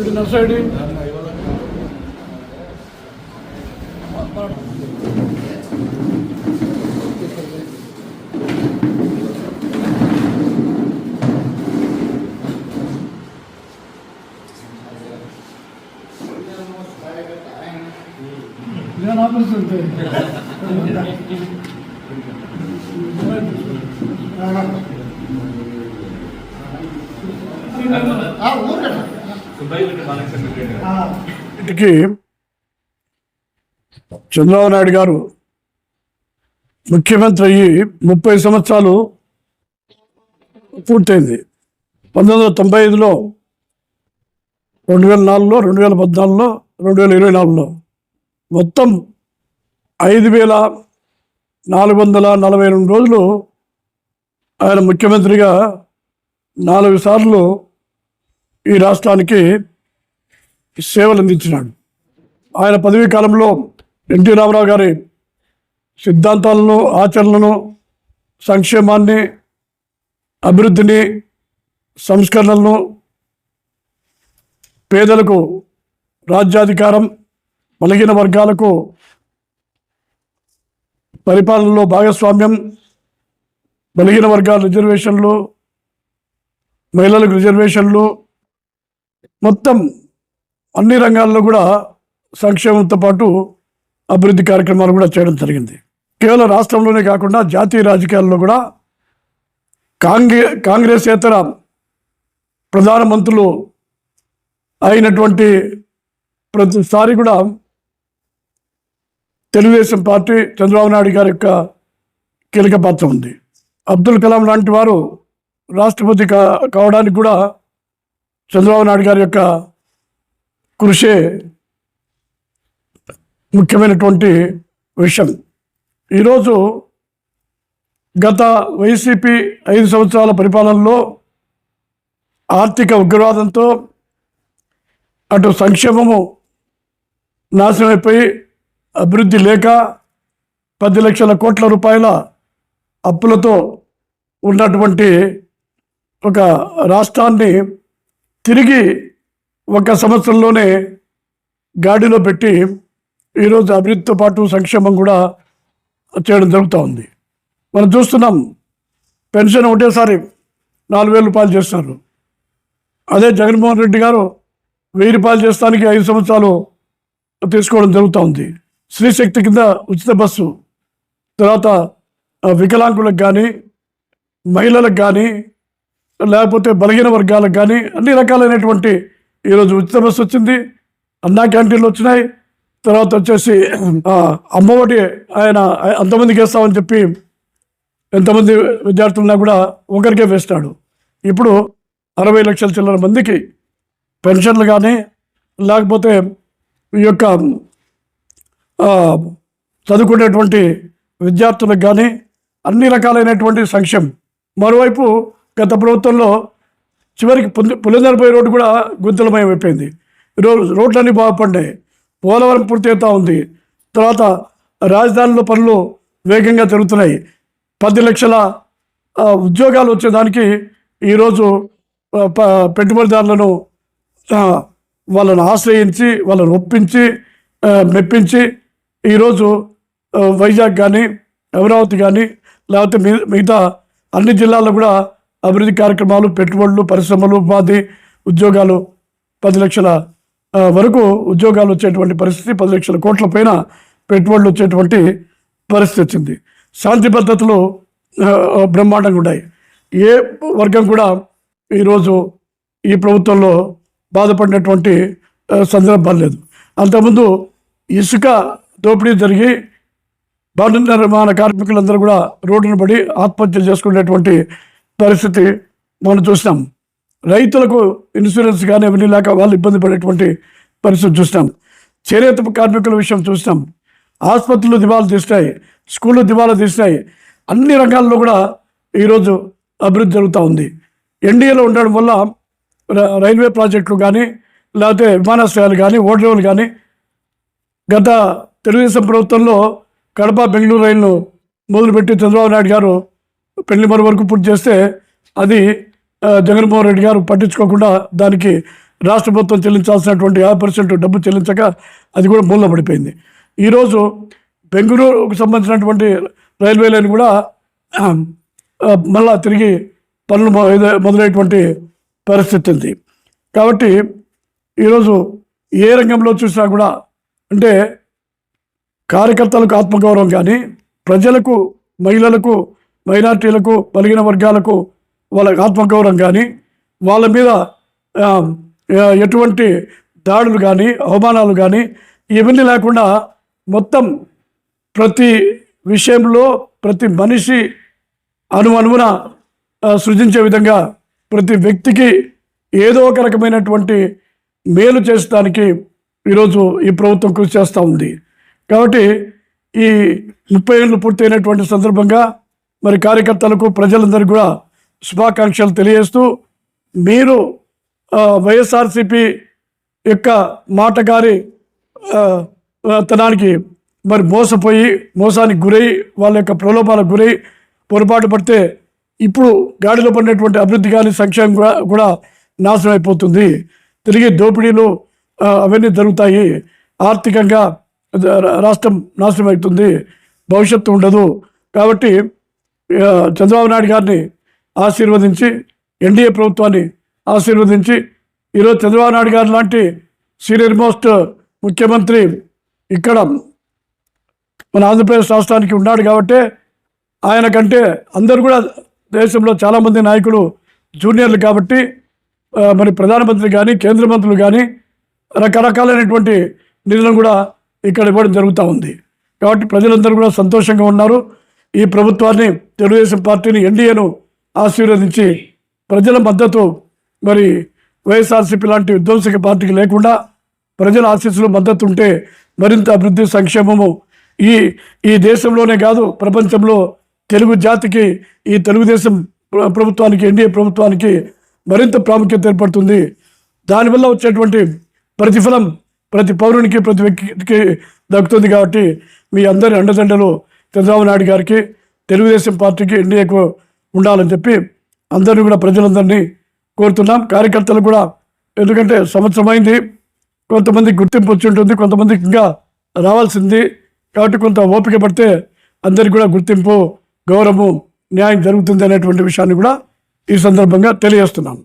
ఇది నర్సైడ్ నేను ఆపేస్తుంటే వీటికి చంద్రబాబు నాయుడు గారు ముఖ్యమంత్రి అయ్యి ముప్పై సంవత్సరాలు పూర్తయింది. పంతొమ్మిది వందల తొంభై ఐదులో రెండు వేల నాలుగులో రెండు వేల పద్నాలుగులో రెండు వేల ఇరవై నాలుగులో మొత్తం ఐదు వేల నాలుగు వందల నలభై రెండు రోజులు ఆయన ముఖ్యమంత్రిగా నాలుగు సార్లు ఈ రాష్ట్రానికి సేవలు అందించినాడు. ఆయన పదవీ కాలంలో ఎన్టీ రామారావు గారి సిద్ధాంతాలను ఆచరణలను సంక్షేమాన్ని అభివృద్ధిని సంస్కరణలను పేదలకు రాజ్యాధికారం బలహీన వర్గాలకు పరిపాలనలో భాగస్వామ్యం బలహీన వర్గాల రిజర్వేషన్లు మహిళలకు రిజర్వేషన్లు మొత్తం అన్ని రంగాల్లో కూడా సంక్షేమంతో పాటు అభివృద్ధి కార్యక్రమాలు కూడా చేయడం జరిగింది. కేవలం రాష్ట్రంలోనే కాకుండా జాతీయ రాజకీయాల్లో కూడా కాంగ్రె కాంగ్రెసేతర ప్రధానమంత్రులు అయినటువంటి ప్రతిసారి కూడా తెలుగుదేశం పార్టీ చంద్రబాబు నాయుడు గారి యొక్క కీలక పాత్ర ఉంది. అబ్దుల్ కలాం లాంటి వారు రాష్ట్రపతి కా కావడానికి కూడా చంద్రబాబు నాయుడు గారి యొక్క కృషే ముఖ్యమైనటువంటి విషయం. ఈరోజు గత వైసీపీ ఐదు సంవత్సరాల పరిపాలనలో ఆర్థిక ఉగ్రవాదంతో అటు సంక్షేమము నాశనమైపోయి అభివృద్ధి లేక పది లక్షల కోట్ల రూపాయల అప్పులతో ఉన్నటువంటి ఒక రాష్ట్రాన్ని తిరిగి ఒక సంవత్సరంలోనే గాడిలో పెట్టి ఈరోజు అభివృద్ధితో పాటు సంక్షేమం కూడా చేయడం జరుగుతూ ఉంది. మనం చూస్తున్నాం పెన్షన్ ఒకటేసారి నాలుగు వేల రూపాయలు చేస్తున్నారు. అదే జగన్మోహన్ రెడ్డి గారు వెయ్యి రూపాయలు చేస్తానికి ఐదు సంవత్సరాలు తీసుకోవడం జరుగుతూ ఉంది. స్త్రీశక్తి కింద ఉచిత బస్సు తర్వాత వికలాంగులకు కానీ మహిళలకు కానీ లేకపోతే బలహీన వర్గాలకు కానీ అన్ని రకాలైనటువంటి ఈరోజు ఉచిత బస్సు వచ్చింది అన్నా క్యాంటీన్లు వచ్చినాయి. తర్వాత వచ్చేసి అమ్మఒడి ఆయన అంతమందికి వేస్తామని చెప్పి ఎంతమంది విద్యార్థులున్నా కూడా ఒకరికే వేస్తాడు. ఇప్పుడు అరవై లక్షల చిల్లర మందికి పెన్షన్లు కానీ లేకపోతే ఈ యొక్క చదువుకునేటువంటి విద్యార్థులకు కానీ అన్ని రకాలైనటువంటి సంక్షేమం. మరోవైపు గత ప్రభుత్వంలో చివరికి పులి రోడ్డు కూడా గుంతలమయం అయిపోయింది ఈరోజు రోడ్లన్నీ బాగుపడ్డాయి పోలవరం పూర్తి అవుతా ఉంది. తర్వాత రాజధానిలో పనులు వేగంగా జరుగుతున్నాయి. పది లక్షల ఉద్యోగాలు వచ్చేదానికి ఈరోజు ప- పెట్టుబడిదారులను వాళ్ళను ఆశ్రయించి వాళ్ళను ఒప్పించి మెప్పించి ఈరోజు వైజాగ్ కానీ అమరావతి కానీ లేకపోతే మిగతా అన్ని జిల్లాల్లో కూడా అభివృద్ధి కార్యక్రమాలు పెట్టుబడులు పరిశ్రమలు ఉపాధి ఉద్యోగాలు పది లక్షల వరకు ఉద్యోగాలు వచ్చేటువంటి పరిస్థితి పది లక్షల కోట్ల పైన పెట్టుబడులు వచ్చేటువంటి పరిస్థితి వచ్చింది. శాంతి పద్ధతులు బ్రహ్మాండంగా ఉన్నాయి. ఏ వర్గం కూడా ఈరోజు ఈ ప్రభుత్వంలో బాధపడినటువంటి సందర్భం లేదు. అంతకుముందు ఇసుక దోపిడీ జరిగి భవన నిర్మాణ కార్మికులందరూ కూడా రోడ్డున పడి ఆత్మహత్యలు చేసుకునేటువంటి పరిస్థితి మనం చూసినాం రైతులకు ఇన్సూరెన్స్ కానీ అవన్నీ లేక వాళ్ళు ఇబ్బంది పడేటువంటి పరిస్థితి చూసినాం చేనేత కార్మికుల విషయం చూసినాం ఆసుపత్రులు దివాలు తీస్తాయి స్కూళ్ళు దివాలు తీస్తాయి. అన్ని రంగాల్లో కూడా ఈరోజు అభివృద్ధి జరుగుతూ ఉంది. ఎన్డీఏలో ఉండడం వల్ల రైల్వే ప్రాజెక్టులు కానీ లేకపోతే విమానాశ్రయాలు కానీ ఓడరేవులు కానీ గత తెలుగుదేశం ప్రభుత్వంలో కడప బెంగళూరు రైలును మొదలుపెట్టి చంద్రబాబు నాయుడు గారు పెళ్ళి పెళ్ళిమర వరకు పూర్తి చేస్తే అది జగన్మోహన్ రెడ్డి గారు పట్టించుకోకుండా దానికి రాష్ట్ర ప్రభుత్వం చెల్లించాల్సినటువంటి యాభై పర్సెంట్ డబ్బు చెల్లించక అది కూడా మూల పడిపోయింది ఈరోజు బెంగళూరుకు సంబంధించినటువంటి రైల్వే లైన్ కూడా మళ్ళా తిరిగి పనులు మొదలైనటువంటి పరిస్థితి ఉంది. కాబట్టి ఈరోజు ఏ రంగంలో చూసినా కూడా అంటే కార్యకర్తలకు ఆత్మగౌరవం కానీ ప్రజలకు మహిళలకు మైనార్టీలకు బలిగిన వర్గాలకు వాళ్ళ ఆత్మగౌరవం కానీ వాళ్ళ మీద ఎటువంటి దాడులు కానీ అవమానాలు కానీ ఇవన్నీ లేకుండా మొత్తం ప్రతి విషయంలో ప్రతి మనిషి అను అనువున సృజించే విధంగా ప్రతి వ్యక్తికి ఏదో ఒక రకమైనటువంటి మేలు చేసడానికి ఈరోజు ఈ ప్రభుత్వం కృషి చేస్తూ ఉంది. కాబట్టి ఈ ముప్పై ఏళ్ళు పూర్తయినటువంటి సందర్భంగా మరి కార్యకర్తలకు ప్రజలందరికీ కూడా శుభాకాంక్షలు తెలియజేస్తూ మీరు వైఎస్ఆర్సిపి యొక్క మాటగారి తనానికి మరి మోసపోయి మోసానికి గురై వాళ్ళ యొక్క ప్రలోభాలకు గురై పొరపాటు పడితే ఇప్పుడు గాడిలో పడినటువంటి అభివృద్ధి కానీ సంక్షేమం కూడా కూడా నాశనం అయిపోతుంది. తిరిగి దోపిడీలు అవన్నీ జరుగుతాయి. ఆర్థికంగా రాష్ట్రం నాశనం అవుతుంది. భవిష్యత్తు ఉండదు. కాబట్టి చంద్రబాబు నాయుడు గారిని ఆశీర్వదించి ఎన్డీఏ ప్రభుత్వాన్ని ఆశీర్వదించి ఈరోజు చంద్రబాబు నాయుడు గారు లాంటి సీనియర్ మోస్ట్ ముఖ్యమంత్రి ఇక్కడ మన ఆంధ్రప్రదేశ్ రాష్ట్రానికి ఉన్నాడు కాబట్టి ఆయన కంటే అందరు కూడా దేశంలో చాలామంది నాయకులు జూనియర్లు కాబట్టి మరి ప్రధానమంత్రి కానీ కేంద్ర మంత్రులు కానీ రకరకాలైనటువంటి నిధులను కూడా ఇక్కడ ఇవ్వడం జరుగుతూ ఉంది. కాబట్టి ప్రజలందరూ కూడా సంతోషంగా ఉన్నారు. ఈ ప్రభుత్వాన్ని తెలుగుదేశం పార్టీని ఎన్డీఏను ఆశీర్వదించి ప్రజల మద్దతు మరి వైఎస్ఆర్సీపీ లాంటి విధ్వంసక పార్టీకి లేకుండా ప్రజల ఆశీస్సులు మద్దతు ఉంటే మరింత అభివృద్ధి సంక్షేమము ఈ ఈ దేశంలోనే కాదు ప్రపంచంలో తెలుగు జాతికి ఈ తెలుగుదేశం ప్రభుత్వానికి ఎన్డీఏ ప్రభుత్వానికి మరింత ప్రాముఖ్యత ఏర్పడుతుంది. దానివల్ల వచ్చేటువంటి ప్రతిఫలం ప్రతి పౌరునికి ప్రతి వ్యక్తికి దక్కుతుంది కాబట్టి మీ అందరి అండదండలు చంద్రబాబు నాయుడు గారికి తెలుగుదేశం పార్టీకి ఎన్డీఏకు ఉండాలని చెప్పి అందరినీ కూడా ప్రజలందరినీ కోరుతున్నాం. కార్యకర్తలు కూడా ఎందుకంటే సంవత్సరమైంది కొంతమంది గుర్తింపు వచ్చి ఉంటుంది కొంతమందికి ఇంకా రావాల్సింది. కాబట్టి కొంత ఓపిక పడితే అందరికి కూడా గుర్తింపు గౌరవము న్యాయం జరుగుతుంది అనేటువంటి విషయాన్ని కూడా ఈ సందర్భంగా తెలియజేస్తున్నాం